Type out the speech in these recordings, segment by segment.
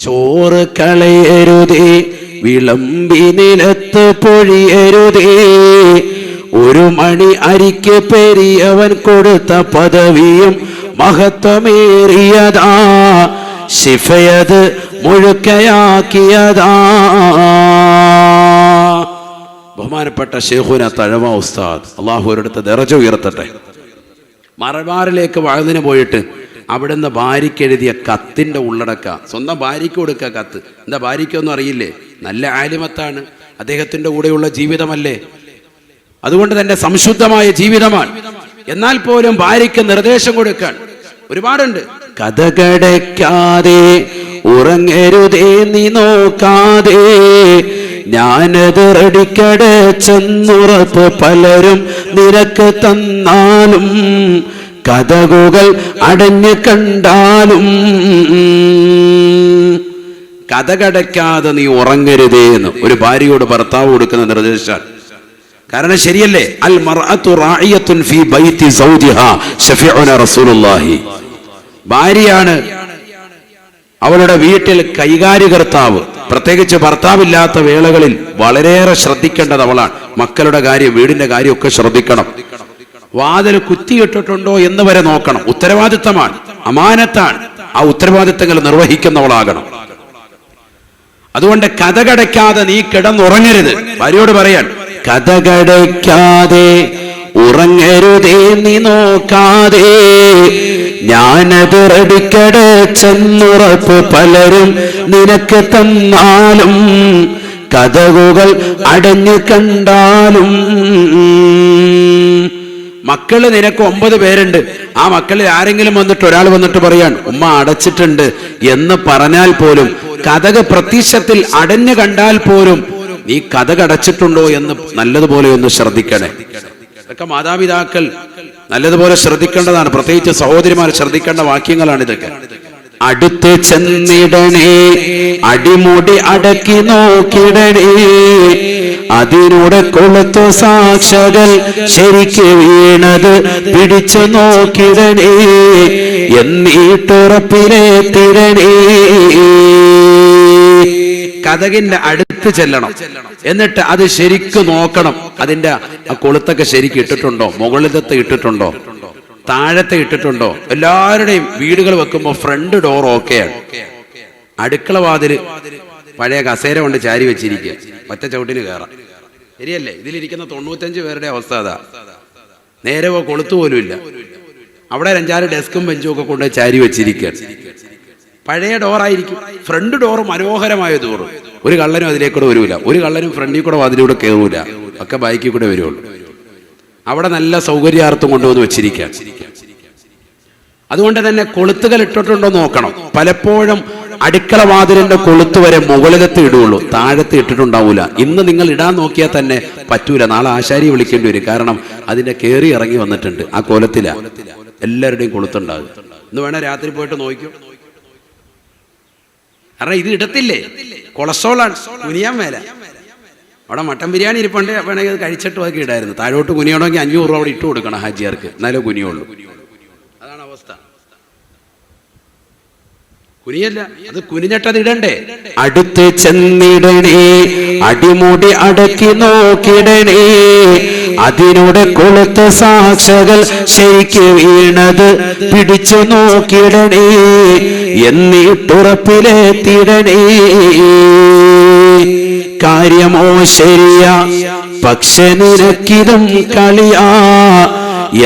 ചോറ് കളയരുതേ വിളമ്പി നിലത്ത് പൊഴിയരുതേ. ഒരു മണി അരിക്ക് പെരിയവൻ കൊടുത്ത പദവിയും മഹത്വമേറിയതാ. ശിഫയത് മുഴുക്കയാക്കിയതാ. ബഹുമാനപ്പെട്ട ഷെയ്ഖുന തഴവ ഉസ്താദ് അള്ളാഹു ഒരിടത്ത് ദറജ ഉയർത്തട്ടെ. മറബാറിലേക്ക് വഴുതിന് പോയിട്ട് അവിടുന്ന് ഭാര്യയ്ക്ക് എഴുതിയ കത്തിന്റെ ഉള്ളടക്ക. സ്വന്തം ഭാര്യയ്ക്ക് കൊടുക്കുക കത്ത്. എന്താ ഭാര്യയ്ക്കൊന്നും അറിയില്ലേ? നല്ല ആലിമത്താണ്. അദ്ദേഹത്തിന്റെ കൂടെയുള്ള ജീവിതമല്ലേ? അതുകൊണ്ട് തന്നെ സംശുദ്ധമായ ജീവിതമാണ്. എന്നാൽ പോലും ഭാര്യയ്ക്ക് നിർദ്ദേശം കൊടുക്കാൻ ഒരുപാടുണ്ട്. കഥകടയ്ക്കാതെ ഉറങ്ങരുതേ നീ നോക്കാതെ. ഞാനത് റെഡിക്കടച്ചെന്നുറപ്പ് പലരും നിരക്ക് തന്നാലും കഥകുകൾ അടഞ്ഞു കണ്ടാലും കഥകടയ്ക്കാതെ നീ ഉറങ്ങരുതേ എന്ന് ഒരു ഭാര്യയോട് ഭർത്താവ് കൊടുക്കുന്ന നിർദ്ദേശം കാരണം ശരിയല്ലേ? അൽ മർഅത്തു ഫീ ഷഫീഉന റസൂലുള്ളാഹി. ഭാര്യയാണ് അവളുടെ വീട്ടിൽ കൈകാര്യകർത്താവ് പ്രത്യേകിച്ച് ഭർത്താവില്ലാത്ത വേളകളിൽ വളരെയേറെ ശ്രദ്ധിക്കേണ്ടത് അവളാണ്. മക്കളുടെ കാര്യം വീടിന്റെ കാര്യമൊക്കെ ശ്രദ്ധിക്കണം. വാതിൽ കുത്തിയിട്ടിട്ടുണ്ടോ എന്ന് വരെ നോക്കണം. ഉത്തരവാദിത്തമാണ്. അമാനത്താണ്. ആ ഉത്തരവാദിത്തങ്ങൾ നിർവഹിക്കുന്നവളാകണം. അതുകൊണ്ട് കഥകടയ്ക്കാതെ നീ കിടന്നുറങ്ങരുത്. ഭാര്യയോട് പറയാൻ കഥകടയ്ക്കാതെ ഉറങ്ങരുതേ നീ നോക്കാതെ. ഞാനത് റെഡിക്കടച്ചെന്നുറപ്പ് പലരും നിനക്ക് തന്നാലും കഥകുകൾ അടഞ്ഞു കണ്ടാലും മക്കൾ നിനക്ക് ഒമ്പത് പേരുണ്ട്. ആ മക്കളിൽ ആരെങ്കിലും വന്നിട്ട് ഒരാൾ വന്നിട്ട് പറയാൻ ഉമ്മ അടച്ചിട്ടുണ്ട്. എന്ന് പറഞ്ഞാൽ പോലും കഥക പ്രത്യക്ഷത്തിൽ അടഞ്ഞു കണ്ടാൽ പോലും നീ കഥക അടച്ചിട്ടുണ്ടോ എന്ന് നല്ലതുപോലെ ഒന്ന് ശ്രദ്ധിക്കണേ. ഇതൊക്കെ മാതാപിതാക്കൾ നല്ലതുപോലെ ശ്രദ്ധിക്കേണ്ടതാണ്. പ്രത്യേകിച്ച് സഹോദരിമാർ ശ്രദ്ധിക്കേണ്ട വാക്യങ്ങളാണ് ഇതൊക്കെ അടുത്ത് ചെന്നിടണേ. അടിമുടി അടക്കി നോക്കിടണേ. അതിനൂടെ കൊളുത്തു സാക്ഷകൾ ശരിക്ക് വീണത് പിടിച്ചു നോക്കിടണേ. എന്നീട്ടുറപ്പിലെ തിരണേ. കഥകിന്റെ അടുത്ത് ചെല്ലണം. എന്നിട്ട് അത് ശരിക്ക് നോക്കണം. അതിന്റെ കൊളുത്തൊക്കെ ശരിക്ക് ഇട്ടിട്ടുണ്ടോ? മുകളിലത്തെ ഇട്ടിട്ടുണ്ടോ? താഴത്തെ ഇട്ടിട്ടുണ്ടോ? എല്ലാവരുടെയും വീടുകൾ വെക്കുമ്പോൾ ഫ്രണ്ട് ഡോർ ഓക്കെയാണ് അടുക്കള വാതിൽ പഴയ കസേര കൊണ്ട് ചാരി വെച്ചിരിക്കുക. ഒറ്റ ചവിട്ടിന് കയറാം. ശരിയല്ലേ? ഇതിലിരിക്കുന്ന തൊണ്ണൂറ്റഞ്ച് പേരുടെ അവസ്ഥ അതാ. നേരെ കൊളുത്തു പോലും ഇല്ല. അവിടെ രഞ്ചാറ് ഡെസ്കും ബെഞ്ചും ഒക്കെ കൊണ്ട് ചാരി വെച്ചിരിക്കുക. പഴയ ഡോറായിരിക്കും ഫ്രണ്ട് ഡോർ മനോഹരമായ ഡോറും ഒരു കള്ളനും അതിലേക്കൂടെ വരൂല. ഒരു കള്ളനും ഫ്രണ്ടിൽ കൂടെ അതിലൂടെ കയറൂല ഒക്കെ ബൈക്കിൽ കൂടെ വരുള്ളൂ. അവിടെ നല്ല സൗകര്യാർത്ഥം കൊണ്ടുവന്ന് വെച്ചിരിക്കുക അതുകൊണ്ട് തന്നെ കൊളുത്തുകൾ ഇട്ടിട്ടുണ്ടോ നോക്കണം. പലപ്പോഴും അടുക്കള വാതിലിന്റെ കൊളുത്ത് വരെ മുകളിലത്ത് ഇടുകയുള്ളൂ. താഴത്ത് ഇട്ടിട്ടുണ്ടാവൂല. ഇന്ന് നിങ്ങൾ ഇടാൻ നോക്കിയാൽ തന്നെ പറ്റൂല. നാളെ ആശാരി വിളിക്കേണ്ടി വരും. കാരണം അതിന്റെ കയറി ഇറങ്ങി വന്നിട്ടുണ്ട് ആ കൊലത്തില. എല്ലാവരുടെയും കൊളുത്തുണ്ടാകും. ഇന്ന് വേണേ രാത്രി പോയിട്ട് നോക്കും. കാരണം ഇത് ഇടത്തില്ലേ? കൊളസ്ട്രോളാണ്. കുനിയാൻ മേല. അവിടെ മട്ടൻ ബിരിയാണി ഇരിപ്പുണ്ട് വേണമെങ്കിൽ അത് കഴിച്ചിട്ട് ബാക്കി ഇടായിരുന്നു താഴോട്ട് കുനിയണമെങ്കിൽ അഞ്ഞൂറ് രൂപ അവിടെ ഇട്ട് കൊടുക്കണം ഹാജിയാർക്ക് എന്നാലേ കുനിയുള്ളൂ. അതാണ് അവസ്ഥ. കുനിയല്ല അത് കുനിഞ്ഞിട്ടത് ഇടണ്ടേ? അടുത്ത് ചെന്നിടണേ അടിമുടി അടക്കി നോക്കിടണേ. അതിനൂടെ കൊളുത്ത സാക്ഷകൾ ശരിക്ക് വീണത് പിടിച്ചു നോക്കിടണേ. എന്നിട്ടുറപ്പിലെത്തിടണേ. കാര്യമോ ശരിയാ? പക്ഷെ നിനക്കിതും കളിയാ.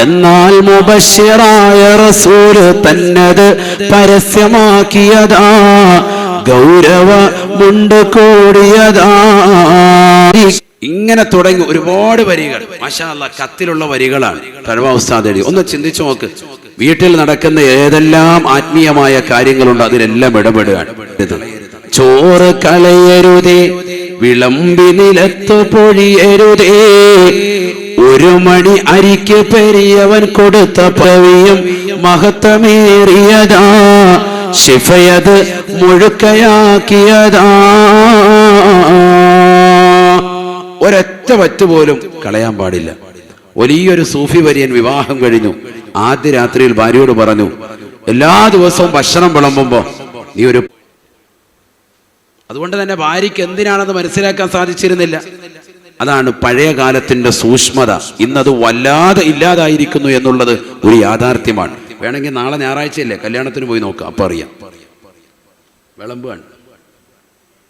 എന്നാൽ മുബഷിറായ റസൂൽ തന്നത് പരസ്യമാക്കിയതാ. ഗൗരവമുണ്ട് കൂടിയതാ. ഇങ്ങനെ തുടങ്ങി ഒരുപാട് വരികൾ. മാഷാല്ല കത്തിലുള്ള വരികളാണ്. എഴുതി ഒന്ന് ചിന്തിച്ചു നോക്ക്. വീട്ടിൽ നടക്കുന്ന ഏതെല്ലാം ആത്മീയമായ കാര്യങ്ങളുണ്ട് അതിലെല്ലാം ഇടപെടുകയാണ്. ചോറ് കളയരുതേ. വിളമ്പി നിലത്തു പൊഴിയരുതേ. ഒരു മണി അരിക്ക് പെരിയവൻ കൊടുത്ത പവിയും മഹത്വമേറിയതാ. ശിഫയത് മുഴുക്കയാക്കിയതാ. ഒരൊറ്റ പറ്റുപോലും കളയാൻ പാടില്ല. വലിയൊരു സൂഫി വര്യൻ വിവാഹം കഴിഞ്ഞു. ആദ്യ രാത്രിയിൽ ഭാര്യയോട് പറഞ്ഞു എല്ലാ ദിവസവും ഭക്ഷണം വിളമ്പുമ്പോ നീ ഒരു അതുകൊണ്ട് തന്നെ ഭാര്യയ്ക്ക് എന്തിനാണെന്ന് മനസ്സിലാക്കാൻ സാധിച്ചിരുന്നില്ല. അതാണ് പഴയ കാലത്തിന്റെ സൂക്ഷ്മത. ഇന്നത് വല്ലാതെ ഇല്ലാതായിരിക്കുന്നു എന്നുള്ളത് ഒരു യാഥാർത്ഥ്യമാണ്. വേണമെങ്കിൽ നാളെ ഞായറാഴ്ചയല്ലേ? കല്യാണത്തിന് പോയി നോക്കാം. അപ്പൊ അറിയാം. വിളമ്പാണ്.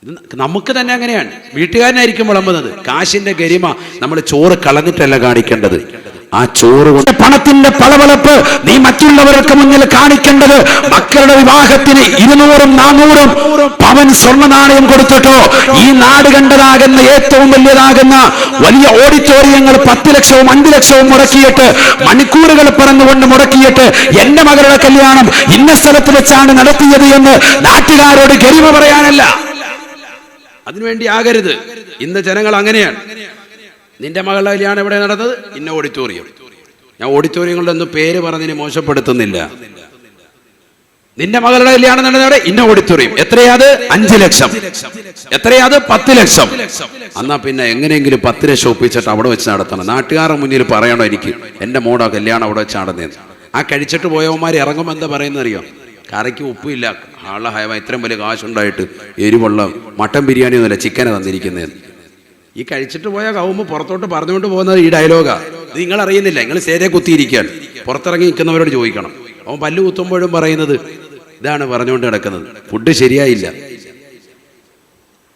ഇത് നമുക്ക് തന്നെ അങ്ങനെയാണ്. വീട്ടുകാരനായിരിക്കും വിളമ്പുന്നത്. കാശിന്റെ ഗരിമ നമ്മൾ ചോറ് കളഞ്ഞിട്ടല്ല കാണിക്കേണ്ടത്. ആ ചോറ് കൊണ്ട് പണത്തിന്റെ പളവളപ്പ് നീ മറ്റുള്ളവർക്ക് മുന്നിൽ കാണിക്കേണ്ടത് മക്കളുടെ വിവാഹത്തിന് ഇരുന്നൂറും നാനൂറും പവൻ സ്വർണ നാണയം കൊടുത്തിട്ടോ. ഈ നാട് കണ്ടതാകുന്ന ഏറ്റവും വലിയതാകുന്ന വലിയ ഓഡിറ്റോറിയങ്ങൾ പത്ത് ലക്ഷവും അഞ്ചു ലക്ഷവും മുടക്കിയിട്ട് മണിക്കൂറുകൾ പറഞ്ഞുകൊണ്ട് മുടക്കിയിട്ട് എന്റെ മകളുടെ കല്യാണം ഇന്ന സ്ഥലത്ത് വെച്ചാണ് നടത്തിയത് എന്ന് നാട്ടുകാരോട് ഗരിമ പറയാനല്ല. അതിനുവേണ്ടി ആകരുത്. ഇന്ന് ജനങ്ങൾ അങ്ങനെയാണ്. നിന്റെ മകളുടെ കല്യാണം എവിടെ നടന്നത്? ഇന്ന ഓഡിറ്റോറിയം. ഞാൻ ഓഡിറ്റോറിയങ്ങളുടെ ഒന്നും പേര് പറഞ്ഞതിന് മോശപ്പെടുത്തുന്നില്ല. നിന്റെ മകളുടെ കല്യാണം നടന്നവിടെ ഇന്ന ഓഡിറ്റോറിയം. എത്രയാത് അഞ്ച് ലക്ഷം. എത്രയാത് പത്ത് ലക്ഷം. എന്നാ പിന്നെ എങ്ങനെയെങ്കിലും പത്ത് ലക്ഷം ഒപ്പിച്ചിട്ട് അവിടെ വെച്ച് നടത്തണം. നാട്ടുകാരുടെ മുന്നിൽ പറയണോ എനിക്ക്? എന്റെ മോടാ കല്യാണം അവിടെ വെച്ച് നടന്നേന്ന് ആ കഴിച്ചിട്ട് പോയവന്മാർ ഇറങ്ങുമ്പോൾ എന്താ പറയുന്നത് അറിയോ കറിക്ക് ഉപ്പില്ല. ആളെ ഹയവ ഇത്രയും വലിയ കാശുണ്ടായിട്ട് എരിവുള്ള മട്ടൻ ബിരിയാണി ഒന്നുമില്ല ചിക്കനെ തന്നിരിക്കുന്നതെന്ന്. ഈ കഴിച്ചിട്ട് പോയ കവുമ്പ് പുറത്തോട്ട് പറഞ്ഞുകൊണ്ട് പോകുന്നത് ഈ ഡയലോഗാ. നിങ്ങൾ അറിയുന്നില്ല നിങ്ങൾ സേരെ കുത്തിയിരിക്കുകയാണ്. പുറത്തിറങ്ങി നിൽക്കുന്നവരോട് ചോദിക്കണം. അവൻ പല്ല് കുത്തുമ്പോഴും പറയുന്നത് ഇതാണ് പറഞ്ഞുകൊണ്ട് കിടക്കുന്നത് ഫുഡ് ശരിയായില്ല.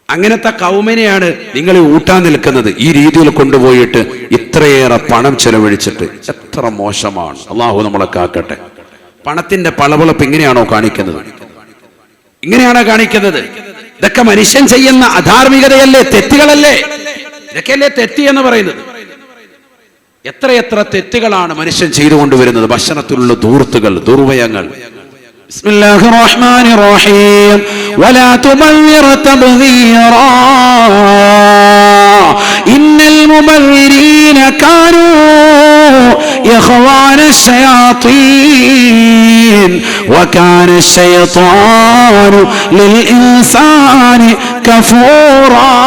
അങ്ങനത്തെ കൗമനെയാണ് നിങ്ങൾ ഊട്ടാൻ നിൽക്കുന്നത്. ഈ രീതിയിൽ കൊണ്ടുപോയിട്ട് ഇത്രയേറെ പണം ചെലവഴിച്ചിട്ട് എത്ര മോശമാണ്. അള്ളാഹു നമ്മളെ കാക്കട്ടെ. പണത്തിന്റെ പളവളപ്പ് ഇങ്ങനെയാണോ കാണിക്കുന്നത്? ഇങ്ങനെയാണോ കാണിക്കുന്നത്? ഇതൊക്കെ മനുഷ്യൻ ചെയ്യുന്ന അധാർമികതയല്ലേ? തെറ്റുകളല്ലേ? ഇതൊക്കെയല്ലേ തെറ്റ് എന്ന് പറയുന്നത്? എത്രയെത്ര തെറ്റുകളാണ് മനുഷ്യൻ ചെയ്തുകൊണ്ടുവരുന്നത്? ഭക്ഷണത്തിലുള്ള ദൂർത്തുകൾ ദുർവയങ്ങൾ ബിസ്മില്ലാഹി റഹ്മാനി റഹീം. ولا تبذر تبذيرا. إن المبذرين كانوا إخوان الشياطين. وكان الشيطان للإنسان كفورا.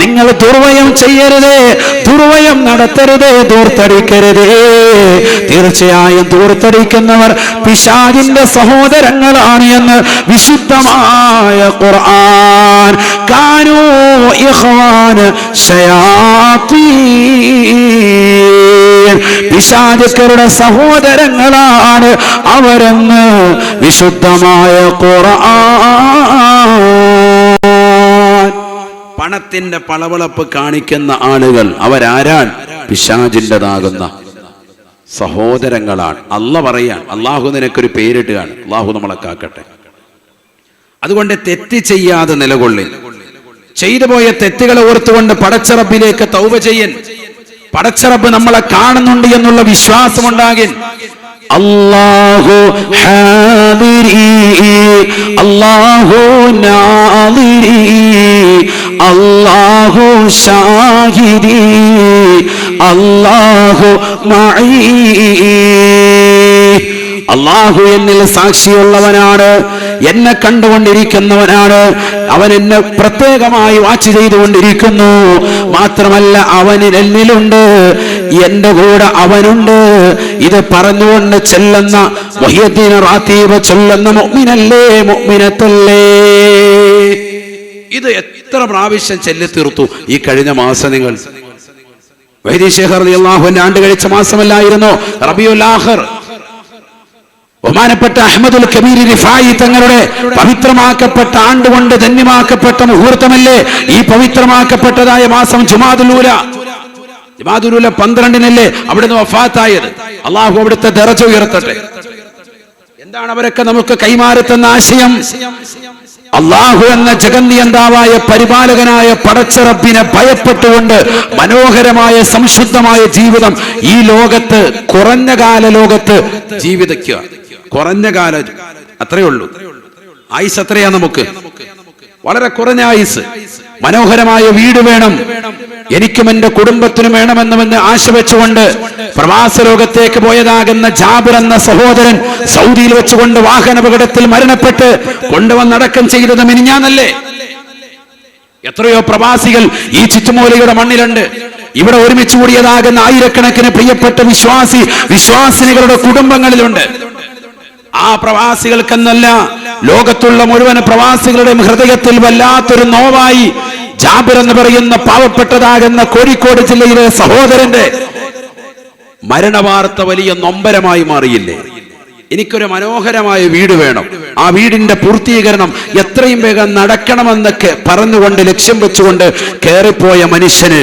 നിങ്ങൾ ദുർവയം ചെയ്യരുതേ ദുർവയം നടത്തരുതേ ദൂർത്തടിക്കരുതേ. തീർച്ചയായും ദൂർത്തടിക്കുന്നവർ പിശാചിന്റെ സഹോദരങ്ങളാണ് എന്ന് വിശുദ്ധമായ ഖുർആൻ. കാനോ ഇഖ്വാന് പിശാചുക്കളുടെ സഹോദരങ്ങളാണ് അവരെന്ന് വിശുദ്ധമായ ഖുർആൻ പണത്തിന്റെ പളവളപ്പ് കാണിക്കുന്ന ആളുകൾ അവരാരാൻ പിശാചിന്റെതാകുന്ന സഹോദരങ്ങളാണ്. അല്ല പറയാൻ അള്ളാഹു നിനക്കൊരു പേരിട്ടുകയാണ് അള്ളാഹു നമ്മളെ കാക്കട്ടെ. അതുകൊണ്ട് തെറ്റ് ചെയ്യാതെ നിലകൊള്ളി ചെയ്തു പോയ തെറ്റുകളെ ഓർത്തുകൊണ്ട് പടച്ചറബിലേക്ക് തൗവ ചെയ്യൻ. പടച്ചറബ് നമ്മളെ കാണുന്നുണ്ട് എന്നുള്ള വിശ്വാസമുണ്ടാകിൻ. അല്ലാഹു ഹാദിരി അല്ലാഹു നാദിരി അല്ലാഹു ഷാഹിരി അല്ലാഹു മഈ. അള്ളാഹു എന്നിൽ സാക്ഷിയുള്ളവനാണ് എന്നെ കണ്ടുകൊണ്ടിരിക്കുന്നവനാണ്. അവൻ എന്നെ പ്രത്യേകമായി വാച്ച് ചെയ്തുകൊണ്ടിരിക്കുന്നു. മാത്രമല്ല അവനിൽ എന്നിലുണ്ട്. എന്റെ കൂടെ അവനുണ്ട്. ഇത് പറഞ്ഞുകൊണ്ട് ചെല്ലുന്ന വഹിയദ്ദീൻ റാത്തീബ് ചൊല്ലുന്ന മുഅ്മിനല്ലേ മുഅ്മിനത്തല്ലേ? ഇത് എത്ര പ്രാവശ്യം ചെല്ലി തീർത്തു ഈ കഴിഞ്ഞ മാസം നിങ്ങൾ വൈദ്യശേഖർ അള്ളാഹുവിന്റെ ആണ്ട് കഴിച്ച മാസമല്ലായിരുന്നോ? റബിയുൽ ബഹുമാനപ്പെട്ട അഹമ്മദുൽ കബീർ റിഫായി തങ്ങളുടെ പവിത്രമാക്കപ്പെട്ട ആണ്ടുകൊണ്ട് ധന്യമാക്കപ്പെട്ട മുഹൂർത്തമല്ലേ? ഈ പവിത്രമാക്കപ്പെട്ടതായ മാസം ജുമാദുലൂല. ജമാദുരുല പന്ത്രണ്ടിനല്ലേ അവിടുന്ന് വഫാത്തായത്? അള്ളാഹു അവിടുത്തെ ദറച്ച ഉയർത്തട്ടെ. എന്താണ് അവരൊക്കെ നമുക്ക് കൈമാറിത്തന്ന ആശയം? അള്ളാഹു എന്ന ജഗന്നിയന്താവായ പരിപാലകനായ പടച്ചറബിനെ ഭയപ്പെട്ടുകൊണ്ട് മനോഹരമായ സംശുദ്ധമായ ജീവിതം ഈ ലോകത്ത് കുറഞ്ഞ കാല ലോകത്ത് ജീവിതയ്ക്കുക. കുറഞ്ഞ കാല അത്രയേ ഉള്ളൂ ആയുസ് അത്രയാ നമുക്ക്? വളരെ കുറഞ്ഞ ആയുസ്. മനോഹരമായ വീട് വേണം. എനിക്കും എന്റെ കുടുംബത്തിനും വേണമെന്നുമെന്ന് ആശ വെച്ചുകൊണ്ട് പ്രവാസ ലോകത്തേക്ക് പോയതാകുന്ന ജാബിർ എന്ന സഹോദരൻ സൗദിയിൽ വെച്ചുകൊണ്ട് വാഹന അപകടത്തിൽ മരണപ്പെട്ട് കൊണ്ടുവന്നടക്കം ചെയ്തത് മിനിഞ്ഞാന്നല്ലേ എത്രയോ പ്രവാസികൾ ഈ ചുറ്റുമൂലയുടെ മണ്ണിലുണ്ട്. ഇവിടെ ഒരുമിച്ച് കൂടിയതാകുന്ന ആയിരക്കണക്കിന് പ്രിയപ്പെട്ട വിശ്വാസി വിശ്വാസിനികളുടെ കുടുംബങ്ങളിലുണ്ട്. ആ പ്രവാസികൾക്കെന്നല്ല ലോകത്തുള്ള മുഴുവൻ പ്രവാസികളുടെയും ഹൃദയത്തിൽ വല്ലാത്തൊരു നോവായി ജാബിർ എന്ന് പറയുന്ന പാവപ്പെട്ടതാകുന്ന കോഴിക്കോട് ജില്ലയിലെ സഹോദരന്റെ മരണവാർത്ത വലിയ നൊമ്പരമായി മാറിയില്ലേ? എനിക്കൊരു മനോഹരമായ വീട് വേണം. ആ വീടിന്റെ പൂർത്തീകരണം എത്രയും വേഗം നടക്കണമെന്നൊക്കെ പറഞ്ഞുകൊണ്ട് ലക്ഷ്യം വെച്ചുകൊണ്ട് കയറിപ്പോയ മനുഷ്യന്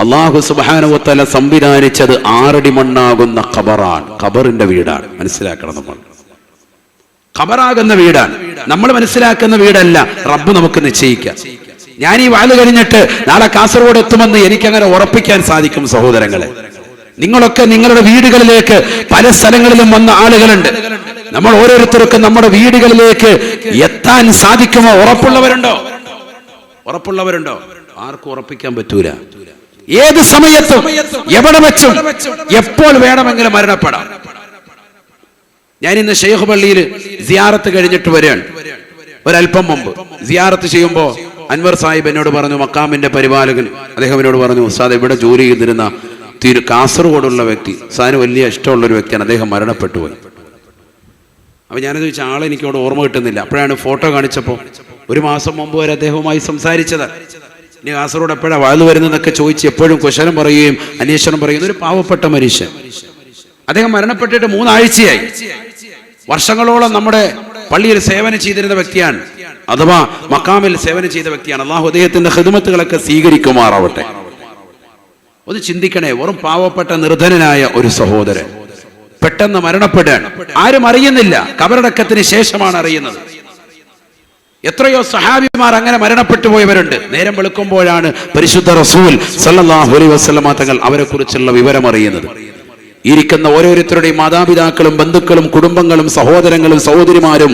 അള്ളാഹു സുബാനുവത്തല സംവിധാനിച്ചത് ആറടി മണ്ണാകുന്ന ഖബറാണ്. ഖബറിന്റെ വീടാണ്. മനസ്സിലാക്കണം നമ്മൾ. ഖബറാകുന്ന വീടാണ്. നമ്മൾ മനസ്സിലാക്കുന്ന വീടല്ല. റബ്ബ് നമുക്ക് നിശ്ചയിക്കാം. ഞാൻ ഈ വാൽ കഴിഞ്ഞിട്ട് നാളെ കാസർഗോഡ് എത്തുമെന്ന് എനിക്കങ്ങനെ ഉറപ്പിക്കാൻ സാധിക്കും സഹോദരങ്ങളെ. നിങ്ങളൊക്കെ നിങ്ങളുടെ വീടുകളിലേക്ക് പല സ്ഥലങ്ങളിലും വന്ന ആളുകളുണ്ട്. നമ്മൾ ഓരോരുത്തർക്കും നമ്മുടെ വീടുകളിലേക്ക് എത്താൻ സാധിക്കുമോ? ഉറപ്പുള്ളവരുണ്ടോ? ഉറപ്പുള്ളവരുണ്ടോ? ആർക്കും ഉറപ്പിക്കാൻ പറ്റൂല. ഏത് സമയത്തും എവിടെ വെച്ചും എപ്പോൾ വേണമെങ്കിലും മരണപ്പെടാം. ഞാൻ ഇന്ന് ഷെയ്ഖ് പള്ളിയിൽ സിയാറത്ത് കഴിഞ്ഞിട്ട് വരികയാണ്. ഒരല്പം മുമ്പ് സിയാറത്ത് ചെയ്യുമ്പോൾ അൻവർ സാഹിബ് എന്നോട് പറഞ്ഞു മക്കാമിന്റെ പരിപാലകൻ. അദ്ദേഹം എന്നോട് പറഞ്ഞു ഉസ്താദ് ഇവിടെ ജോലി ചെയ്തിരുന്ന തിരു കാസർഗോഡുള്ള വ്യക്തി സാറിന് വലിയ ഇഷ്ടമുള്ള ഒരു വ്യക്തിയാണ്. അദ്ദേഹം മരണപ്പെട്ടു പോയി. അപ്പൊ ഞാനത് ചോദിച്ച ആളെ എനിക്ക് അവിടെ ഓർമ്മ കിട്ടുന്നില്ല. അപ്പോഴാണ് ഫോട്ടോ കാണിച്ചപ്പോൾ ഒരു മാസം മുമ്പ് വരെ അദ്ദേഹവുമായി സംസാരിച്ചത്. ഇനി കാസർഗോഡ് എപ്പോഴാണ് വാഴ്ന്നു വരുന്നതെന്നൊക്കെ ചോദിച്ച് എപ്പോഴും കുശലം പറയുകയും അന്വേഷണം പറയുന്ന ഒരു പാവപ്പെട്ട മനുഷ്യൻ. അദ്ദേഹം മരണപ്പെട്ടിട്ട് മൂന്നാഴ്ചയായി. വർഷങ്ങളോളം നമ്മുടെ പള്ളിയിൽ സേവനം ചെയ്തിരുന്ന വ്യക്തിയാണ്. അഥവാ മക്കാമിൽ സേവനം ചെയ്ത വ്യക്തിയാണ്. അള്ളാഹു അദ്ദേഹത്തിന്റെ ഹൃദമത്തുകളൊക്കെ സ്വീകരിക്കുമാറാവട്ടെ. ഒന്ന് ചിന്തിക്കണേ വെറും പാവപ്പെട്ട നിർധനനായ ഒരു സഹോദരൻ പെട്ടെന്ന് മരണപ്പെടുകയാണ് ആരും അറിയുന്നില്ല. കബറടക്കത്തിന് ശേഷമാണ് അറിയുന്നത്. എത്രയോ സഹാബിമാർ അങ്ങനെ മരണപ്പെട്ടു പോയവരുണ്ട്. നേരം വെളുക്കുമ്പോഴാണ് പരിശുദ്ധ റസൂൽ സല്ലല്ലാഹു അലൈഹി വസല്ലമ തങ്ങൾ അവരെ കുറിച്ചുള്ള വിവരം അറിയുന്നത് ഇരിക്കുന്ന ഓരോരുത്തരുടെയും മാതാപിതാക്കളും ബന്ധുക്കളും കുടുംബങ്ങളും സഹോദരങ്ങളും സഹോദരിമാരും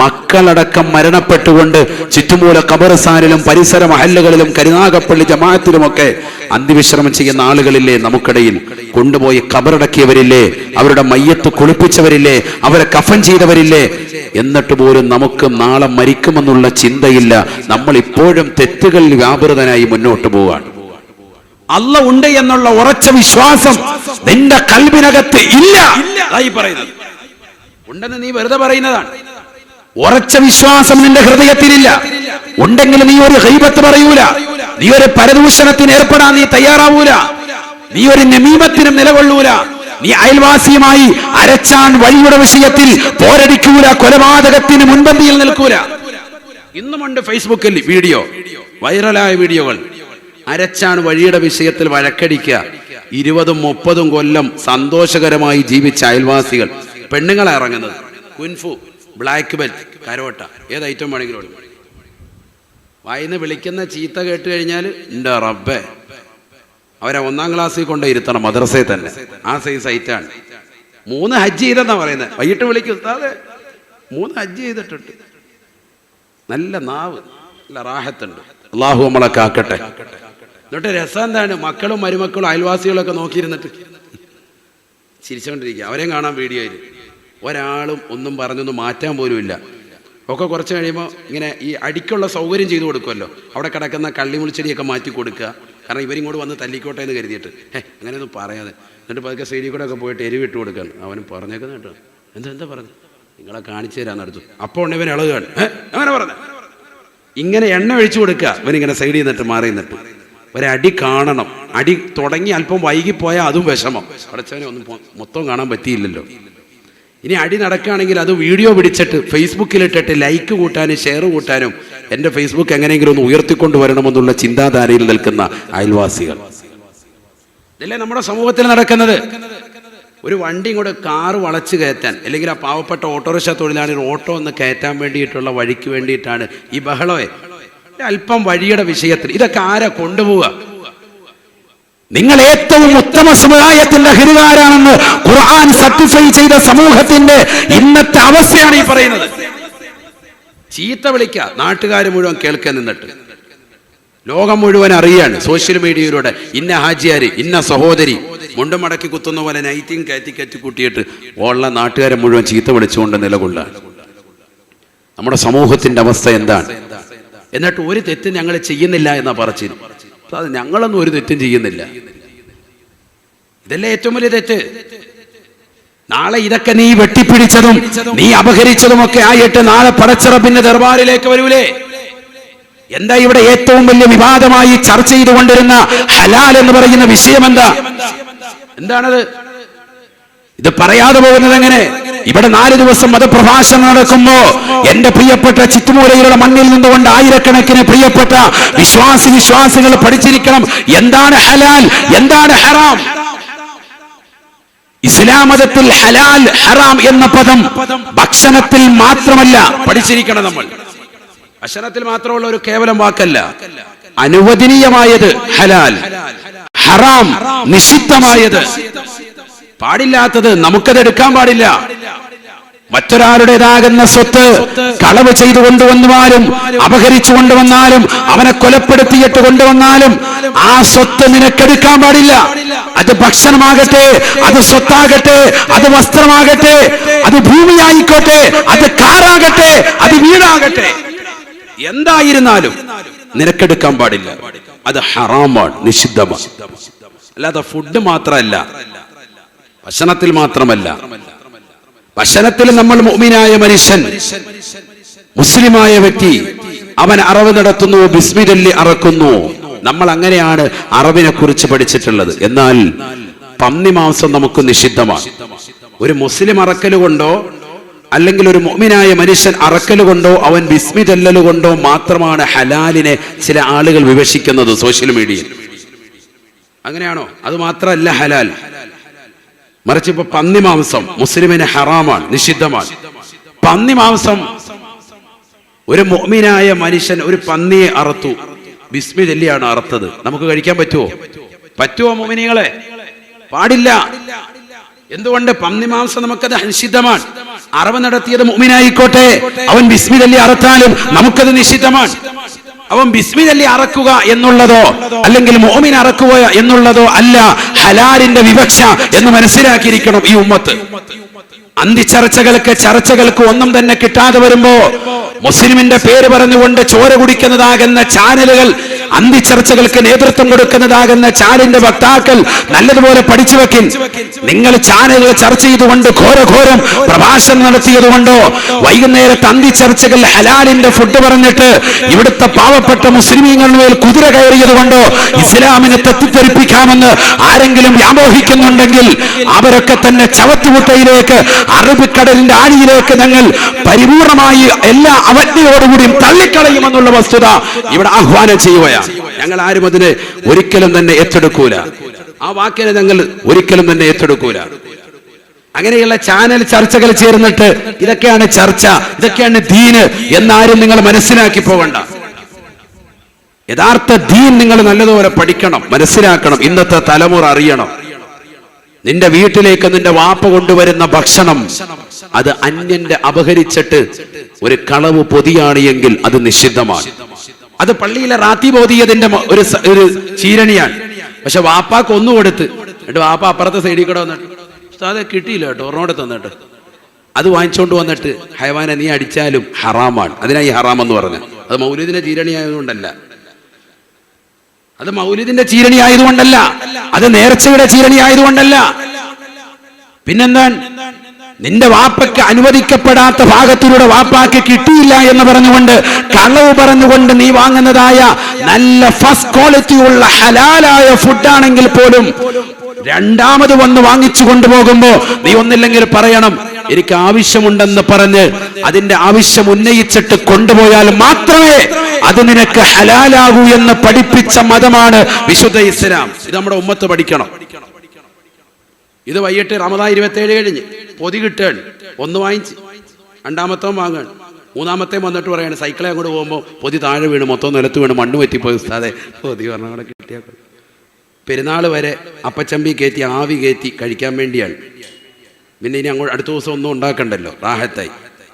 മക്കളടക്കം മരണപ്പെട്ടുകൊണ്ട് ചുറ്റുമൂല കബറസാനിലും പരിസര മഹല്ലുകളിലും കരുനാഗപ്പള്ളി ജമാഅത്തിലുമൊക്കെ അന്തിവിശ്രമം ചെയ്യുന്ന ആളുകളില്ലേ നമുക്കിടയിൽ? കൊണ്ടുപോയി കബറടക്കിയവരില്ലേ അവരുടെ മയ്യത്ത് കുളിപ്പിച്ചവരില്ലേ? അവരെ കഫൻ ചെയ്തവരില്ലേ? എന്നിട്ട് പോലും നമുക്ക് നാളെ മരിക്കുമെന്നുള്ള ചിന്തയില്ല. നമ്മൾ ഇപ്പോഴും തെറ്റുകളിൽ വ്യാപൃതനായി മുന്നോട്ട് പോവുകയാണ് അല്ല ഉണ്ട് എന്നുള്ള ഉറച്ച വിശ്വാസം നിന്റെ കൽബിനകത്ത് ഇല്ല. പറയുന്നത്. ഉണ്ടെന്ന് നീ വെറുതെ പറയുന്നതാണ്. ഉറച്ച വിശ്വാസം നിന്റെ ഹൃദയത്തിലില്ല ഉണ്ടെങ്കിൽ നീ ഒരു ഹൈബത്ത് പറയൂല. നീ ഒരു പരദൂഷണത്തിന് ഏർപ്പെടാൻ നീ തയ്യാറാവൂല. നീ ഒരു നമീമത്തിനും നിലകൊള്ളൂല. നീ അയൽവാസിയുമായി അരച്ചാൻ വഴിയുടെ വിഷയത്തിൽ പോരടിക്കൂല. കൊലപാതകത്തിന് മുൻപന്തിയിൽ നിൽക്കൂല. ഇന്നുമുണ്ട് ഫേസ്ബുക്കിൽ വീഡിയോ. വൈറലായ വീഡിയോകൾ. അരച്ചാണ് വഴിയുടെ വിഷയത്തിൽ വഴക്കടിക്കുക. ഇരുപതും മുപ്പതും കൊല്ലം സന്തോഷകരമായി ജീവിച്ച അയൽവാസികൾ. പെണ്ണുങ്ങളെ ഇറങ്ങുന്നത്. Kung fu black belt karate. ഏത് ഐറ്റം വേണമെങ്കിലും വായിന്ന് വിളിക്കുന്ന ചീത്ത കേട്ട് കഴിഞ്ഞാൽ എന്റെ റബ്ബേ. അവരെ ഒന്നാം ക്ലാസ്സിൽ കൊണ്ട് ഇരുത്തണം മദ്രസയിൽ തന്നെ. ആ സൈസ് ഐറ്റാണ്. മൂന്ന് ഹജ്ജ് ചെയ്തെന്നാ പറയുന്നത് വൈകിട്ട് വിളിക്കും ഉസ്താദ്. മൂന്ന് ഹജ്ജ് ചെയ്തിട്ടുണ്ട്. നല്ല നാവ് നല്ല റാഹത്തുണ്ട്. അള്ളാഹു നമ്മളെ കാക്കട്ടെ. എന്നിട്ട് രസം എന്താണ്? മക്കളും മരുമക്കളും അയൽവാസികളൊക്കെ നോക്കിയിരുന്നിട്ട്. ചിരിച്ചുകൊണ്ടിരിക്കുക അവരെയും കാണാൻ വീഡിയോയിൽ. ഒരാളും ഒന്നും പറഞ്ഞൊന്നും മാറ്റാൻ പോലുമില്ല. ഒക്കെ കുറച്ച് കഴിയുമ്പോൾ ഇങ്ങനെ ഈ അടിക്കുള്ള സൗകര്യം ചെയ്തു കൊടുക്കുമല്ലോ. അവിടെ കിടക്കുന്ന കള്ളിമുളിച്ചെടിയൊക്കെ മാറ്റി കൊടുക്കുക. കാരണം ഇവരിങ്ങോട്ട് വന്ന് തല്ലിക്കോട്ടെ എന്ന് കരുതിയിട്ട്. ഏ അങ്ങനെയൊന്നും പറയാതെ. എന്നിട്ട് പതുക്കെ സൈഡിൽ കൂടെ ഒക്കെ പോയിട്ട് എരിവിട്ട് കൊടുക്കാൻ അവനും പറഞ്ഞേക്കുന്ന കേട്ടോ. എന്താ എന്താ പറഞ്ഞു നിങ്ങളെ കാണിച്ചു തരാന്ന് അടുത്തു അപ്പോൾ ഉണ്ട് ഇവൻ ഇളകുകയാണ്. അങ്ങനെ പറഞ്ഞു ഇങ്ങനെ എണ്ണ ഒഴിച്ചു കൊടുക്കുക. ഇവനിങ്ങനെ സൈഡിൽ നിന്നിട്ട് മാറി നിന്നിട്ട്. ഒരടി കാണണം. അടി തുടങ്ങി അല്പം വൈകിപ്പോയാൽ അതും വിഷമം. അടച്ചവനെ ഒന്നും മൊത്തം കാണാൻ പറ്റിയില്ലല്ലോ. ഇനി അടി നടക്കുകയാണെങ്കിൽ അത് വീഡിയോ പിടിച്ചിട്ട് ഫേസ്ബുക്കിലിട്ടിട്ട് ലൈക്ക് കൂട്ടാനും ഷെയർ കൂട്ടാനും എന്റെ ഫേസ്ബുക്ക് എങ്ങനെയെങ്കിലും ഒന്ന് ഉയർത്തിക്കൊണ്ട് വരണമെന്നുള്ള ചിന്താധാരയിൽ നിൽക്കുന്ന അയൽവാസികൾ. ഇതല്ലേ നമ്മുടെ സമൂഹത്തിൽ നടക്കുന്നത്? ഒരു വണ്ടി കൂടെ കാറ് വളച്ച് കയറ്റാൻ അല്ലെങ്കിൽ ആ പാവപ്പെട്ട ഓട്ടോറിക്ഷ തൊഴിലാളികൾ ഓട്ടോ ഒന്ന് കയറ്റാൻ വേണ്ടിയിട്ടുള്ള വഴിക്ക് വേണ്ടിയിട്ടാണ് ഈ ബഹളമേ. അല്പം വഴിയുടെ വിഷയത്തിൽ. ഇതൊക്കെ ആരാ കൊണ്ടുപോവുക? നിങ്ങൾ ഏറ്റവും ഉത്തമ സമുദായത്തിന്റെ ഹിരുകാരാണെന്ന് ഖുർആൻ സർട്ടിഫൈ ചെയ്ത സമൂഹത്തിന്റെ ഇന്നത്തെ അവസ്ഥയാണ് ഈ പറയുന്നത്. ചീത്ത വിളിക്കുക നാട്ടുകാർ മുഴുവൻ കേൾക്കാൻ നിന്നിട്ട്. ലോകം മുഴുവൻ അറിയാണ്. സോഷ്യൽ മീഡിയയിലൂടെ ഇന്ന ഹാജിയാര് ഇന്ന സഹോദരി മുണ്ടും മടക്കി കുത്തുന്ന പോലെ നൈറ്റിങ് കയറ്റി കയറ്റി കൂട്ടിയിട്ട് ഉള്ള നാട്ടുകാരെ മുഴുവൻ ചീത്ത വിളിച്ചുകൊണ്ട് നിലകൊള്ളാണ് നമ്മുടെ സമൂഹത്തിന്റെ അവസ്ഥ എന്താണ്? എന്നിട്ട് ഒരു തെറ്റും ഞങ്ങൾ ചെയ്യുന്നില്ല എന്നാ പറച്ചിന്. അത് ഞങ്ങളൊന്നും ഒരു തെറ്റും ചെയ്യുന്നില്ല. ഇതല്ലേ ഏറ്റവും വലിയ തെറ്റ്? നാളെ ഇതൊക്കെ നീ വെട്ടിപ്പിടിച്ചതും നീ അപഹരിച്ചതും ഒക്കെ ആയിട്ട് നാളെ പടച്ചിറപ്പിന്റെ ദർബാറിലേക്ക് വരൂലേ? എന്താ ഇവിടെ ഏറ്റവും വലിയ വിവാദമായി ചർച്ച ചെയ്തുകൊണ്ടിരുന്ന ഹലാൽ എന്ന് പറയുന്ന വിഷയം എന്താ എന്താണത്? ഇത് പറയാതെ പോകുന്നത് എങ്ങനെ? ഇവിടെ നാല് ദിവസം മതപ്രഭാഷണം നടക്കുമ്പോ എന്റെ പ്രിയപ്പെട്ട ചുറ്റുമൂലയിലുള്ള മണ്ണിൽ നിന്നുകൊണ്ട് ആയിരക്കണക്കിന് പ്രിയപ്പെട്ട വിശ്വാസി വിശ്വാസികൾ പഠിച്ചിരിക്കണം. എന്താണ് ഹലാൽ? എന്താണ് ഹറാം? ഇസ്ലാം മതത്തിൽ ഹലാൽ ഹറാം എന്ന പദം ഭക്ഷണത്തിൽ മാത്രമല്ല പഠിച്ചിരിക്കണം നമ്മൾ. ഭക്ഷണത്തിൽ മാത്രമുള്ള ഒരു കേവലം വാക്കല്ല. അനുവദനീയമായത് ഹലാൽ ഹറാം നിഷിദ്ധമായത്. പാടില്ലാത്തത് നമുക്കത് എടുക്കാൻ പാടില്ല. മറ്റൊരാളുടേതാകുന്ന സ്വത്ത് കളവ് ചെയ്തു കൊണ്ടുവന്നാലും അപഹരിച്ചു കൊണ്ടുവന്നാലും അവനെ കൊലപ്പെടുത്തിയിട്ട് കൊണ്ടുവന്നാലും ആ സ്വത്ത് നിനക്കെടുക്കാൻ പാടില്ല. അത് ഭക്ഷണമാകട്ടെ അത് സ്വത്താകട്ടെ അത് വസ്ത്രമാകട്ടെ അത് ഭൂമിയായിക്കോട്ടെ അത് കാറാകട്ടെ അത് വീടാകട്ടെ. എന്തായിരുന്നാലും നിനക്കെടുക്കാൻ പാടില്ല. അത് ഹറാമാണ് നിഷിദ്ധമാണ്. അല്ലാതെ ഫുഡ് മാത്രമല്ല ഭക്ഷണത്തിൽ മാത്രമല്ല ഭക്ഷണത്തിൽ നമ്മൾ മുഅ്മിനായ മനുഷ്യൻ മുസ്ലിമായ വ്യക്തി അവൻ അറവ് നടത്തുന്നു ബിസ്മിരല്ലി അറക്കുന്നു. നമ്മൾ അങ്ങനെയാണ് അറവിനെ കുറിച്ച് പഠിച്ചിട്ടുള്ളത്. എന്നാൽ പന്നി മാംസം നമുക്ക് നിഷിദ്ധമാണ്. ഒരു മുസ്ലിം അറക്കൽ കൊണ്ടോ അല്ലെങ്കിൽ ഒരു മുഅ്മിനായ മനുഷ്യൻ അറക്കൽ കൊണ്ടോ അവൻ ബിസ്മി കൊണ്ടോ മാത്രമാണ് ഹലാലിനെ ചില ആളുകൾ വിവക്ഷിക്കുന്നത് സോഷ്യൽ മീഡിയയിൽ. അങ്ങനെയാണോ? അത് മാത്രമല്ല ഹലാൽ. മറിച്ച് ഇപ്പൊ പന്നി മാംസം മുസ്ലിമിന് ഹറാമാണ് നിഷിദ്ധമാണ്. പന്നി മാംസം ഒരു മുഅ്മിനായ മനുഷ്യൻ ഒരു പന്നിയെ അറുത്തു. ബിസ്മി ചൊല്ലിയാണ് അറുത്തത്. നമുക്ക് കഴിക്കാൻ പറ്റുമോ പറ്റുമോ മോമിനികളെ പാടില്ല. എന്തുകൊണ്ട് പന്നി മാംസം നമുക്കത് നിഷിദ്ധമാണ്? അറവ് നടത്തിയത് മോമിനായിക്കോട്ടെ അവൻ ബിസ്മി ചൊല്ലി അറുത്താലും നമുക്കത് നിഷിദ്ധമാണ്. അവൻ ബിസ്മി ചൊല്ലി അറക്കുക എന്നുള്ളതോ അല്ലെങ്കിൽ മോമിൻ അറക്കുക എന്നുള്ളതോ അല്ല ഹലാലിന്റെ വിവക്ഷ എന്ന് മനസ്സിലാക്കിയിരിക്കണം ഈ ഉമ്മത്ത്. അന്തിച്ചർച്ചകൾക്ക് ചർച്ചകൾക്ക് ഒന്നും തന്നെ കിട്ടാതെ വരുമ്പോ മുസ്ലിമിന്റെ പേര് പറഞ്ഞുകൊണ്ട് ചോര കുടിക്കുന്നതാകുന്ന ചാനലുകൾ അന്തിച്ചർച്ചകൾക്ക് നേതൃത്വം കൊടുക്കുന്നതാകുന്ന ചാനലിന്റെ വക്താക്കൾ നല്ലതുപോലെ പഠിച്ചു വെക്കും നിങ്ങൾ ചാനലുകൾ ചർച്ച ചെയ്തുകൊണ്ട് ഘോരഘോരം പ്രഭാഷണം നടത്തിയതുകൊണ്ടോ വൈകുന്നേരത്തെ അന്തിച്ചർച്ചകൾ ഹലാലിന്റെ ഫുഡ് പറഞ്ഞിട്ട് ഇവിടുത്തെ പാവപ്പെട്ട മുസ്ലിമീങ്ങളുടെ മേൽ കുതിര കയറിയത് കൊണ്ടോ ഇസ്ലാമിനെ തെറ്റിദ്ധരിപ്പിക്കാമെന്ന് ആരെങ്കിലും വ്യാമോഹിക്കുന്നുണ്ടെങ്കിൽ അവരൊക്കെ തന്നെ ചവത്തുമുട്ടയിലേക്ക് അറബിക്കടലിന്റെ ആഴിയിലേക്ക് ഞങ്ങൾ പരിപൂർണമായി എല്ലാ അവജ്ഞയോടുകൂടിയും തള്ളിക്കളയുമെന്നുള്ള വസ്തുത ഇവിടെ ആഹ്വാനം ചെയ്യുകയാണ്. ഞങ്ങൾ ആരും അതിനെ ഒരിക്കലും തന്നെ ഏറ്റെടുക്കൂല. ആ വാക്കിനെ ഞങ്ങൾ ഒരിക്കലും തന്നെ ഏറ്റെടുക്കൂല. അങ്ങനെയുള്ള ചാനൽ ചർച്ചകൾ ചേർന്നിട്ട് ഇതൊക്കെയാണ് ചർച്ച ഇതൊക്കെയാണ് ദീന് എന്നാരും നിങ്ങൾ മനസ്സിലാക്കി പോകണ്ട യഥാർത്ഥ ദീൻ നിങ്ങൾ നല്ലതുപോലെ പഠിക്കണം മനസ്സിലാക്കണം ഇന്നത്തെ തലമുറ അറിയണം. നിന്റെ വീട്ടിലേക്ക് നിന്റെ വാപ്പ കൊണ്ടുവരുന്ന ഭക്ഷണം അത് അന്യന്റെ അപഹരിച്ചിട്ട് ഒരു കളവ് പൊതിയാണ് എങ്കിൽ അത് നിഷിദ്ധമാണ്. അത് പള്ളിയിലെ റാത്തി ബോധിയതിന്റെ ഒരു ഒരു ചീരണിയാണ്. പക്ഷെ വാപ്പാക്ക് ഒന്നും കൊടുത്ത്. എന്നിട്ട് വാപ്പ അപ്പുറത്തെ സൈഡിൽ കൂടെ വന്നിട്ട് ഉസ്താദെ കിട്ടിയില്ല കേട്ടോ ഒരെണ്ണോടെ തന്നിട്ട്. അത് വാങ്ങിച്ചുകൊണ്ട് വന്നിട്ട് ഹൈവാനെ നീ അടിച്ചാലും ഹറാമാണ്. അതിനായി ഹറാം എന്ന് പറഞ്ഞു അത് മൗലൂദിന്റെ ചീരണി ആയതുകൊണ്ടല്ല. അത് മൗലിദിന്റെ ചീരണി ആയതുകൊണ്ടല്ല. അത് നേർച്ചയുടെ ചീരണി ആയതുകൊണ്ടല്ല. പിന്നെന്താണ്? നിന്റെ വാപ്പയ്ക്ക് അനുവദിക്കപ്പെടാത്ത ഭാഗത്തിലൂടെ വാപ്പാക്ക് കിട്ടിയില്ല എന്ന് പറഞ്ഞുകൊണ്ട് കളവ് പറഞ്ഞുകൊണ്ട് നീ വാങ്ങുന്നതായ നല്ല ഫസ്റ്റ് ക്വാളിറ്റി ഉള്ള ഹലാലായ ഫുഡാണെങ്കിൽ പോലും രണ്ടാമത് വന്ന് വാങ്ങിച്ചു കൊണ്ടുപോകുമ്പോ നീ ഒന്നില്ലെങ്കിൽ പറയണം എനിക്ക് ആവശ്യമുണ്ടെന്ന് പറഞ്ഞ് അതിന്റെ ആവശ്യം ഉന്നയിച്ചിട്ട് കൊണ്ടുപോയാൽ മാത്രമേ അത് നിനക്ക് ഹലാലാകൂ എന്ന് പഠിപ്പിച്ച മതമാണ് വിശുദ്ധ ഇസ്ലാം. ഇത് നമ്മുടെ ഉമ്മത്ത് പഠിക്കണം. ഇത് വൈകിട്ട് റമദാൻ ഇരുപത്തേഴ് കഴിഞ്ഞ് പൊതി കിട്ടുകയാണ്. ഒന്ന് വാങ്ങിച്ച്. രണ്ടാമത്തെ വാങ്ങുകയാണ്. മൂന്നാമത്തെ വന്നിട്ട് പറയാണ് സൈക്കിളെ അങ്ങോട്ട് പോകുമ്പോൾ പൊതി താഴെ വീണ് മൊത്തം നിലത്ത് വീണ് മണ്ണ് പറ്റിപ്പോയി ഉസ്താദെ. പൊതി പറഞ്ഞ അവിടെ കിട്ടിയാൽ പെരുന്നാൾ വരെ അപ്പച്ചമ്പി കയറ്റി ആവി കയറ്റി കഴിക്കാൻ വേണ്ടിയാണ്. പിന്നെ ഇനി അങ്ങോട്ട് അടുത്ത ദിവസം ഒന്നും ഉണ്ടാക്കണ്ടല്ലോ റാഹത്തായി.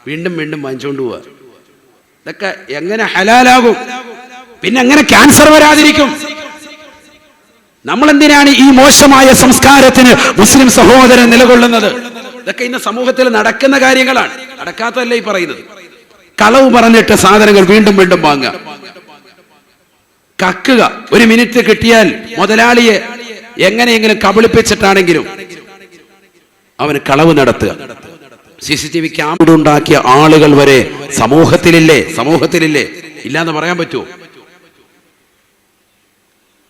വീണ്ടും വീണ്ടും വാങ്ങിച്ചുകൊണ്ട് പോവുക ഇതൊക്കെ എങ്ങനെ ഹലാലാകും? പിന്നെ എങ്ങനെ ക്യാൻസർ വരാതിരിക്കും? നമ്മൾ എന്തിനാണ് ഈ മോശമായ സംസ്കാരത്തിന് മുസ്ലിം സഹോദരൻ നിലകൊള്ളുന്നത്? ഇതൊക്കെ ഇന്ന് സമൂഹത്തിൽ നടക്കുന്ന കാര്യങ്ങളാണ്. നടക്കാത്തതല്ല ഈ പറയുന്നത്? കളവ് പറഞ്ഞിട്ട് സാധനങ്ങൾ വീണ്ടും വീണ്ടും വാങ്ങുക. കക്കുക. ഒരു മിനിറ്റ് കിട്ടിയാൽ മുതലാളിയെ എങ്ങനെയെങ്കിലും കബളിപ്പിച്ചിട്ടാണെങ്കിലും അവന് കളവ് നടത്തുക. C C T V camera ഉണ്ടാക്കിയ ആളുകൾ വരെ സമൂഹത്തിലില്ലേ? സമൂഹത്തിലില്ലേ? ഇല്ലാന്ന് പറയാൻ പറ്റുമോ?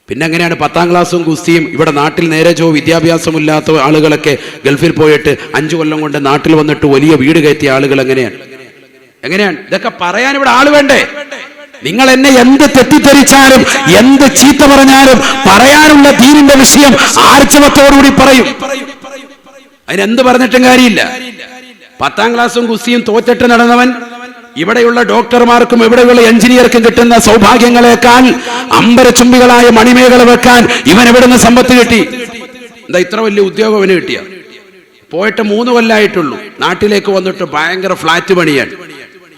പിന്നെ എങ്ങനെയാണ് പത്താം ക്ലാസ്സും ഗുസ്തിയും? ഇവിടെ നാട്ടിൽ നേരെ ചോ വിദ്യാഭ്യാസമില്ലാത്ത ആളുകളൊക്കെ ഗൾഫിൽ പോയിട്ട് അഞ്ചു കൊല്ലം കൊണ്ട് നാട്ടിൽ വന്നിട്ട് വലിയ വീട് കയറ്റിയ ആളുകൾ എങ്ങനെയാണ്? എങ്ങനെയാണ്? ഇതൊക്കെ പറയാൻ ഇവിടെ ആൾ വേണ്ടേ? നിങ്ങൾ എന്നെ എന്ത് തെറ്റിദ്ധരിച്ചാലും എന്ത് ചീത്ത പറഞ്ഞാലും പറയാനുള്ള ദീനിന്റെ വിഷയം ആർച്ചവത്തോടുകൂടി പറയും. അതിനെന്ത് പറഞ്ഞിട്ടും കാര്യമില്ല. പത്താം ക്ലാസ്സും ഗുസ്തിയും തോറ്റിട്ട് നടന്നവൻ ഇവിടെയുള്ള ഡോക്ടർമാർക്കും ഇവിടെയുള്ള എഞ്ചിനീയർക്കും കിട്ടുന്ന സൗഭാഗ്യങ്ങളെക്കാൾ അമ്പരചുംബികളായ മണിമേഖല വെക്കാൻ ഇവൻ എവിടുന്ന് സമ്പത്ത് കിട്ടി. എന്താ ഇത്ര വലിയ ഉദ്യോഗം അവന് കിട്ടിയ? പോയിട്ട് മൂന്ന് കൊല്ലായിട്ടുള്ളൂ. നാട്ടിലേക്ക് വന്നിട്ട് ഭയങ്കര ഫ്ലാറ്റ് പണിയാണ്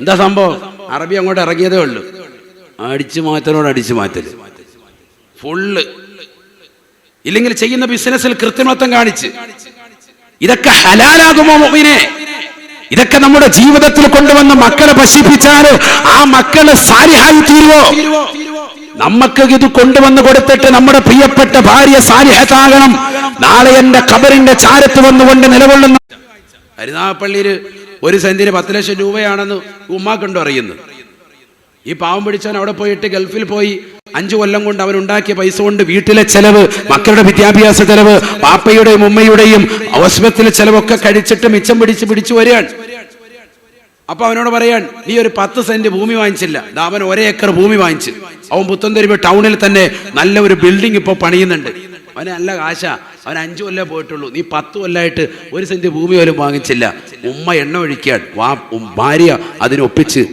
എന്താ സംഭവം? അറബി അങ്ങോട്ട് ഇറങ്ങിയതേ ഉള്ളൂ. അടിച്ചു മാറ്റനോട് അടിച്ചു മാറ്റൽ ഫുള്ള്. ഇല്ലെങ്കിൽ ചെയ്യുന്ന ബിസിനസ്സിൽ കൃത്രിമത്വം കാണിച്ച്. ഇതൊക്കെ ഹലാലാകുമോ മുഅ്മിനെ? ഇതൊക്കെ നമ്മുടെ ജീവിതത്തിൽ കൊണ്ടുവന്ന് മക്കളെ പശിപ്പിച്ചാൽ ആ മക്കൾ സാരിഹായി തീരുവോ? നമുക്ക് ഇത് കൊണ്ടുവന്ന് കൊടുത്തിട്ട് നമ്മുടെ പ്രിയപ്പെട്ട ഭാര്യ സാലിഹത്താകണം നാളെ എന്റെ കബറിന്റെ ചാരത്ത് വന്നുകൊണ്ട് നിലകൊള്ളുന്ന ഹരിതാപ്പള്ളിയിൽ ഒരു സെന്റിന് പത്ത് ലക്ഷം രൂപയാണെന്ന് ഉമ്മാക്കുണ്ടോ അറിയുന്നത് ഈ പാവം പിടിച്ചവൻ അവിടെ പോയിട്ട് ഗൾഫിൽ പോയി അഞ്ചു കൊല്ലം കൊണ്ട് അവൻ ഉണ്ടാക്കിയ പൈസ കൊണ്ട് വീട്ടിലെ ചെലവ് മക്കളുടെ വിദ്യാഭ്യാസ ചെലവ് പാപ്പയുടെയും ഉമ്മയുടെയും ഹോസ്പിറ്റലിലെ ചെലവൊക്കെ കഴിച്ചിട്ട് മിച്ചം പിടിച്ച് പിടിച്ചു വരികയാണ്. അപ്പൊ അവനോട് പറയാൻ നീ ഒരു പത്ത് സെന്റ് ഭൂമി വാങ്ങിച്ചില്ല. അവൻ ഒരേ ഏക്കർ ഭൂമി വാങ്ങിച്ചു. അവൻ പുത്തൻതെരുവ് ടൗണിൽ തന്നെ നല്ല ഒരു ബിൽഡിംഗ് ഇപ്പൊ പണിയുന്നുണ്ട്. അവന് നല്ല കാശ. അവൻ അഞ്ചു കൊല്ലം പോയിട്ടുള്ളൂ. നീ പത്ത് കൊല്ലമായിട്ട് ഒരു സെന്റ് ഭൂമി പോലും വാങ്ങിച്ചില്ല. ഉമ്മ എണ്ണ ഒഴിക്കാൻ വാ ഭാര്യ അതിനൊപ്പിച്ച്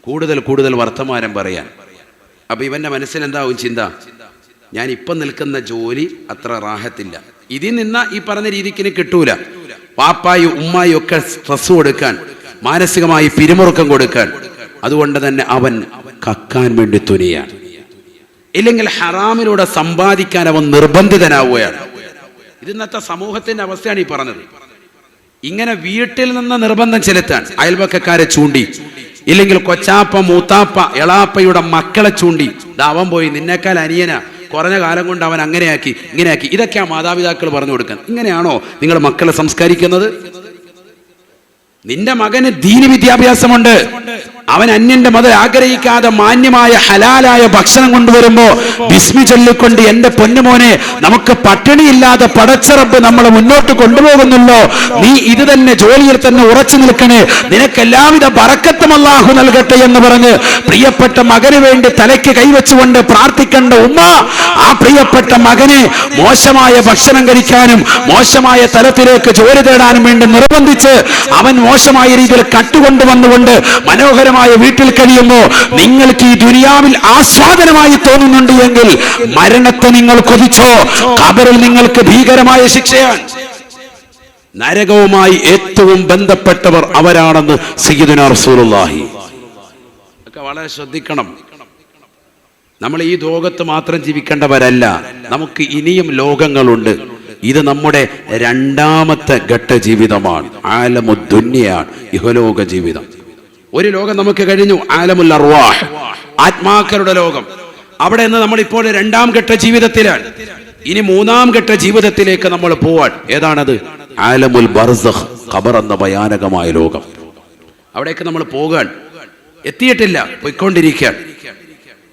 കൂടുതൽ കൂടുതൽ വർത്തമാനം പറയാൻ. അപ്പോൾ ഇവന്റെ മനസ്സിൽ എന്താവും ചിന്ത? ഞാൻ ഇപ്പം നിൽക്കുന്ന ജോലി അത്ര റാഹത്തില്ല. ഇതിൽ നിന്ന ഈ പറഞ്ഞ രീതിക്ക് കിട്ടൂല. പാപ്പായി ഉമ്മായി ഒക്കെ സ്ട്രെസ് കൊടുക്കാൻ മാനസികമായി പിരിമുറുക്കം കൊടുക്കാൻ. അതുകൊണ്ട് തന്നെ അവൻ കക്കാൻ വേണ്ടി തുനിയാണ്. ഇല്ലെങ്കിൽ ഹറാമിലൂടെ സമ്പാദിക്കാൻ അവൻ നിർബന്ധിതനാവുകയാണ്. ഇന്നത്തെ സമൂഹത്തിന്റെ അവസ്ഥയാണ് ഈ പറഞ്ഞത്. ഇങ്ങനെ വീട്ടിൽ നിന്ന് നിർബന്ധം ചെലുത്താൻ അയൽവക്കക്കാരെ ചൂണ്ടി ഇല്ലെങ്കിൽ കൊച്ചാപ്പ മൂത്താപ്പ എളാപ്പയുടെ മക്കളെ ചൂണ്ടി. അവൻ പോയി നിന്നേക്കാൾ അനിയന. കുറഞ്ഞ കാലം കൊണ്ട് അവൻ അങ്ങനെയാക്കി ഇങ്ങനെയാക്കി. ഇതൊക്കെയാ മാതാപിതാക്കൾ പറഞ്ഞു കൊടുക്കുന്നത് ഇങ്ങനെയാണോ നിങ്ങൾ മക്കളെ സംസ്കരിക്കുന്നത്? നിന്റെ മകന് ദീന വിദ്യാഭ്യാസമുണ്ട് അവൻ അന്യന്റെ മുതൽ ആഗ്രഹിക്കാതെ മാന്യമായ ഹലാലായ ഭക്ഷണം കൊണ്ടുവരുമ്പോ ബിസ്മി ചൊല്ലിക്കൊണ്ട് എന്റെ പൊന്നുമോനെ നമുക്ക് പട്ടിണിയില്ലാതെ പടച്ചറപ്പ് നമ്മളെ മുന്നോട്ട് കൊണ്ടുപോകുന്നല്ലോ നീ ഇത് തന്നെ ജോലിയിൽ തന്നെ ഉറച്ചു നിൽക്കണേ. നിനക്ക് എല്ലാവിധ ബറക്കത്തും അല്ലാഹു നൽകട്ടെ എന്ന് പറഞ്ഞ് പ്രിയപ്പെട്ട മകന് വേണ്ടി തലയ്ക്ക് കൈവച്ചുകൊണ്ട് പ്രാർത്ഥിക്കേണ്ട ഉമ്മ ആ പ്രിയപ്പെട്ട മകനെ മോശമായ ഭക്ഷണം കഴിക്കാനും മോശമായ തലത്തിലേക്ക് ജോലി തേടാനും വേണ്ടി നിർബന്ധിച്ച് അവൻ മോശമായ രീതിയിൽ കട്ടുകൊണ്ടുവന്നുകൊണ്ട് മനോഹരമായ വീട്ടിൽ കഴിയുമ്പോ നിങ്ങൾക്ക് ഈ ദുനിയാവിൽ ആസ്വാദനമായി തോന്നുന്നുണ്ട് എങ്കിൽ മരണത്തെ നിങ്ങൾ കൊതിച്ചോ. കബറിൽ നിങ്ങൾക്ക് ഭീകരമായ ശിക്ഷയാണ്. നരകവുമായി ഏറ്റവും ബന്ധപ്പെട്ടവർ അവരാണെന്ന് സയ്യിദുനാ റസൂലുള്ളാഹി. വളരെ ശ്രദ്ധിക്കണം. നമ്മൾ ഈ ലോകത്ത് മാത്രം ജീവിക്കേണ്ടവരല്ല. നമുക്ക് ഇനിയും ലോകങ്ങളുണ്ട്. ഇത് നമ്മുടെ രണ്ടാമത്തെ ഘട്ട ജീവിതമാണ്. ആലമുദ്ദുന്യാണ് ഇഹലോക ജീവിതം. ഒരു ലോകം നമുക്ക് കഴിഞ്ഞു. ആലമുൽ അർവാഹ്. ആത്മാക്കളുടെ ലോകം. അവിടെ നിന്ന് നമ്മൾ ഇപ്പോൾ രണ്ടാം ഘട്ട ജീവിതത്തിലാണ്. ഇനി മൂന്നാം ഘട്ട ജീവിതത്തിലേക്ക് നമ്മൾ പോവാൻ. ഏതാണത്? ആലമുൽ ബർസഖ് ഖബർ എന്ന ഭയാനകമായ ലോകം. അവിടേക്ക് നമ്മൾ പോകാൻ. എത്തിയിട്ടില്ല. പോയിക്കൊണ്ടിരിക്കാൻ.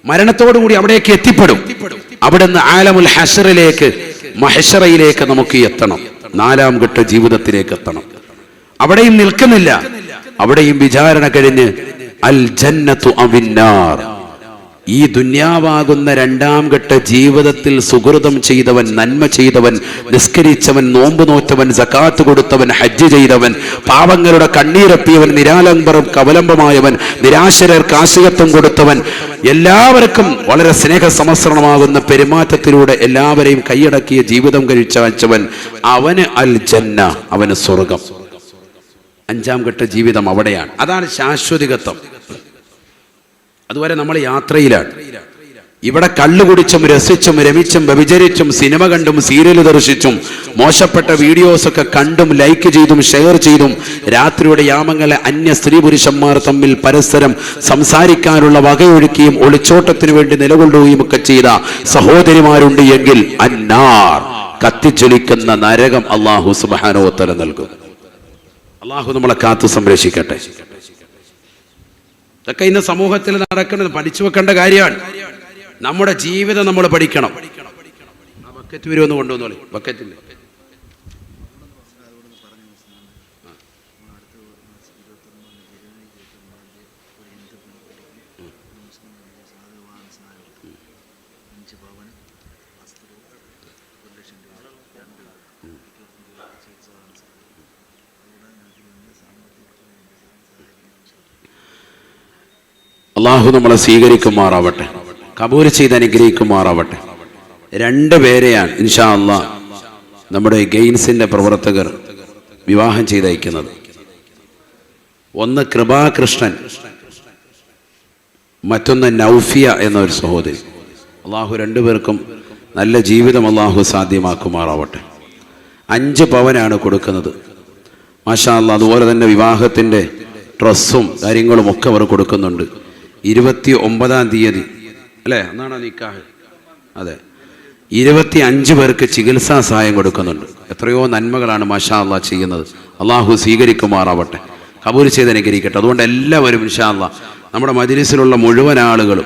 മരണത്തോടുകൂടി അവിടേക്ക് എത്തിപ്പെടും. അവിടുന്ന് ആലമുൽ ഹഷറിലേക്ക് മഹഷറയിലേക്ക് നമുക്ക് എത്തണം. നാലാം ഘട്ട ജീവിതത്തിലേക്ക് എത്തണം. അവിടെയും നിൽക്കുന്നില്ല. അവിടെയും വിചാരണ കഴിഞ്ഞ് അൽ ജന്നത്തു അവിന്നാർ. ഈ ദുന്യാവാകുന്ന രണ്ടാം ഘട്ട ജീവിതത്തിൽ സുഹൃതം ചെയ്തവൻ നന്മ ചെയ്തവൻ നിസ്കരിച്ചവൻ നോമ്പ് നോറ്റവൻ സക്കാത്ത് കൊടുത്തവൻ ഹജ്ജ് ചെയ്തവൻ പാവങ്ങളുടെ കണ്ണീരപ്പിയവൻ നിരാലംബറും കവലംബമായവൻ നിരാശരർക്ക് ആശയത്വം കൊടുത്തവൻ എല്ലാവർക്കും വളരെ സ്നേഹസമസ്രണമാകുന്ന പെരുമാറ്റത്തിലൂടെ എല്ലാവരെയും കൈയടക്കിയ ജീവിതം കഴിച്ചവൻ അവന് അൽ ജന്ന അവന് സ്വർഗം. അഞ്ചാം ഘട്ട ജീവിതം അവിടെയാണ്. അതാണ് ശാശ്വതികത്വം. അതുവരെ നമ്മൾ യാത്രയിലാണ്. ഇവിടെ കള്ളു കുടിച്ചും രസിച്ചും രമിച്ചും വ്യഭിചരിച്ചും സിനിമ കണ്ടും സീരിയൽ ദർശിച്ചും മോശപ്പെട്ട വീഡിയോസ് ഒക്കെ കണ്ടും ലൈക്ക് ചെയ്തും ഷെയർ ചെയ്തും രാത്രിയുടെ യാമങ്ങളെ അന്യ സ്ത്രീ പുരുഷന്മാർ തമ്മിൽ പരസ്പരം സംസാരിക്കാനുള്ള വകയൊഴുക്കിയും ഒളിച്ചോട്ടത്തിനു വേണ്ടി നിലകൊള്ളുകയും ഒക്കെ ചെയ്ത സഹോദരിമാരുണ്ട് എങ്കിൽ അന്നാർ കത്തിച്ചൊലിക്കുന്ന നരകം അള്ളാഹു സുബാനോത്തര നൽകും. അള്ളാഹു നമ്മളെ കാത്തു സംരക്ഷിക്കട്ടെ. ഇതൊക്കെ ഇന്ന് സമൂഹത്തിൽ നടക്കുന്നത് പഠിച്ചു വെക്കേണ്ട കാര്യമാണ്. നമ്മുടെ ജീവിതം നമ്മൾ പഠിക്കണം. ബക്കറ്റ് വരുമെന്ന് കൊണ്ടുവന്നോളി. ബക്കറ്റില്ല അള്ളാഹു നമ്മളെ സ്വീകരിക്കുമാറാവട്ടെ കബൂൽ ചെയ്ത് അനുഗ്രഹിക്കുമാറാവട്ടെ. രണ്ട് പേരെയാണ് ഇൻഷാ അള്ളാ നമ്മുടെ ഗെയിൻസിന്റെ പ്രവർത്തകർ വിവാഹം ചെയ്തയക്കുന്നത്. ഒന്ന് കൃപാകൃഷ്ണൻ മറ്റൊന്ന് നൗഫിയ എന്ന ഒരു സഹോദരി. അള്ളാഹു രണ്ടുപേർക്കും നല്ല ജീവിതം അള്ളാഹു സാധ്യമാക്കുമാറാവട്ടെ. അഞ്ച് പവനാണ് കൊടുക്കുന്നത്. മാഷാ അല്ല അതുപോലെ തന്നെ വിവാഹത്തിന്റെ ഡ്രസ്സും കാര്യങ്ങളും ഒക്കെ അവർ കൊടുക്കുന്നുണ്ട്. ഇരുപത്തി ഒമ്പതാം തീയതി. അല്ലേ? എന്നാണ് നിക്കാഹ്? അതെ. ഇരുപത്തി അഞ്ച് പേർക്ക് ചികിത്സാ സഹായം കൊടുക്കുന്നുണ്ട്. എത്രയോ നന്മകളാണ് മാഷാ അള്ളാഹ് ചെയ്യുന്നത്. അള്ളാഹു സ്വീകരിക്കുമാറാവട്ടെ. കബൂർ ചെയ്ത് അനുഗ്രഹിക്കട്ടെ. അതുകൊണ്ട് എല്ലാവരും ഇൻഷാ അള്ളാ നമ്മുടെ മജിലിസിലുള്ള മുഴുവൻ ആളുകളും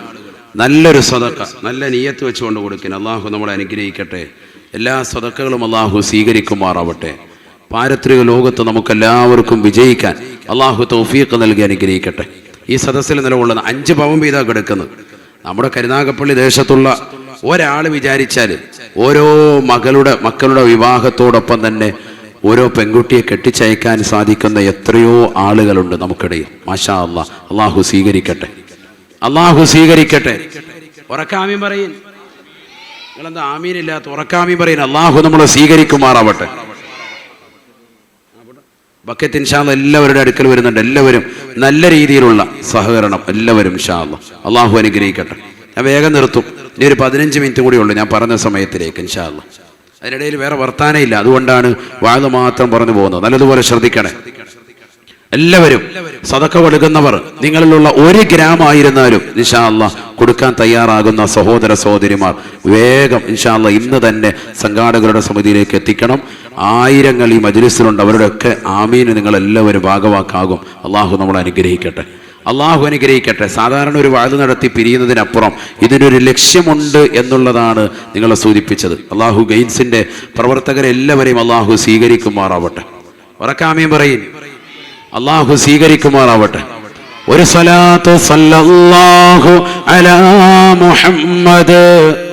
നല്ലൊരു സ്വതക്ക നല്ല നീയത്ത് വെച്ചുകൊണ്ട് കൊടുക്കുന്ന അള്ളാഹു നമ്മളെ അനുഗ്രഹിക്കട്ടെ. എല്ലാ സ്വതക്കകളും അള്ളാഹു സ്വീകരിക്കുമാറാവട്ടെ. പാരത്രിക ലോകത്ത് നമുക്കെല്ലാവർക്കും വിജയിക്കാൻ അള്ളാഹു തൗഫീഖ് നൽകി അനുഗ്രഹിക്കട്ടെ. ഈ സദസ്സിൽ നിലകൊള്ളുന്ന അഞ്ച് പവൻ വീതം കിടക്കുന്നത് നമ്മുടെ കരുനാഗപ്പള്ളി ദേശത്തുള്ള ഒരാൾ വിചാരിച്ചാൽ ഓരോ മകളുടെ മക്കളുടെ വിവാഹത്തോടൊപ്പം തന്നെ ഓരോ പെൺകുട്ടിയെ കെട്ടിച്ചയക്കാൻ സാധിക്കുന്ന എത്രയോ ആളുകളുണ്ട് നമുക്കിടയിൽ. മാഷാ അള്ളാഹ് അള്ളാഹു സ്വീകരിക്കട്ടെ. അള്ളാഹു സ്വീകരിക്കട്ടെ. ഉറക്കാമി പറയും. നിങ്ങളെന്താ ആമീനില്ലാത്ത ഉറക്കാമി പറയും. അള്ളാഹു നമ്മളെ സ്വീകരിക്കുമാറാവട്ടെ. ബക്കറ്റ് ഇൻഷാല്ല എല്ലാവരുടെ അടുക്കൽ വരുന്നുണ്ട് എല്ലാവരും നല്ല രീതിയിലുള്ള സഹകരണം എല്ലാവരും ഇൻഷാല്ല അള്ളാഹു അനുഗ്രഹിക്കട്ടെ. ഞാൻ വേഗം നിർത്തും. ഇനി ഒരു പതിനഞ്ച് മിനിറ്റ് കൂടി ഉള്ളൂ. ഞാൻ പറഞ്ഞ സമയത്തിലേക്ക് ഇൻഷാല്ല അതിനിടയിൽ വേറെ വർത്താനയില്ല അതുകൊണ്ടാണ് വാഴ മാത്രം പറഞ്ഞു പോകുന്നത്. നല്ലതുപോലെ ശ്രദ്ധിക്കണേ. എല്ലാവരും സതക്ക കൊടുക്കുന്നവർ നിങ്ങളിലുള്ള ഒരു ഗ്രാമായിരുന്നാലും ഇൻഷാല്ല കൊടുക്കാൻ തയ്യാറാകുന്ന സഹോദര സഹോദരിമാർ വേഗം ഇൻഷാല്ല ഇന്ന് തന്നെ സംഘാടകരുടെ സമിതിയിലേക്ക് എത്തിക്കണം. ആയിരങ്ങൾ ഈ മജ്ലിസിലുണ്ട്. അവരുടെയൊക്കെ ആമീന് നിങ്ങൾ എല്ലാവരും ഭാഗവാക്കാകും. അള്ളാഹു നമ്മൾ അനുഗ്രഹിക്കട്ടെ. അള്ളാഹു അനുഗ്രഹിക്കട്ടെ. സാധാരണ ഒരു വാഴ നടത്തി പിരിയുന്നതിനപ്പുറം ഇതിനൊരു ലക്ഷ്യമുണ്ട് എന്നുള്ളതാണ് നിങ്ങളെ സൂചിപ്പിച്ചത്. അള്ളാഹു ഗെയിൻസിന്റെ പ്രവർത്തകരെ എല്ലാവരെയും അള്ളാഹു സ്വീകരിക്കുമാറാവട്ടെ. ഉറക്കാമീൻ പറയും അള്ളാഹു സ്വീകരിക്കുമാറാവട്ടെ. ഒരു സലാത്ത് സല്ലല്ലാഹു അലാ മുഹമ്മദ്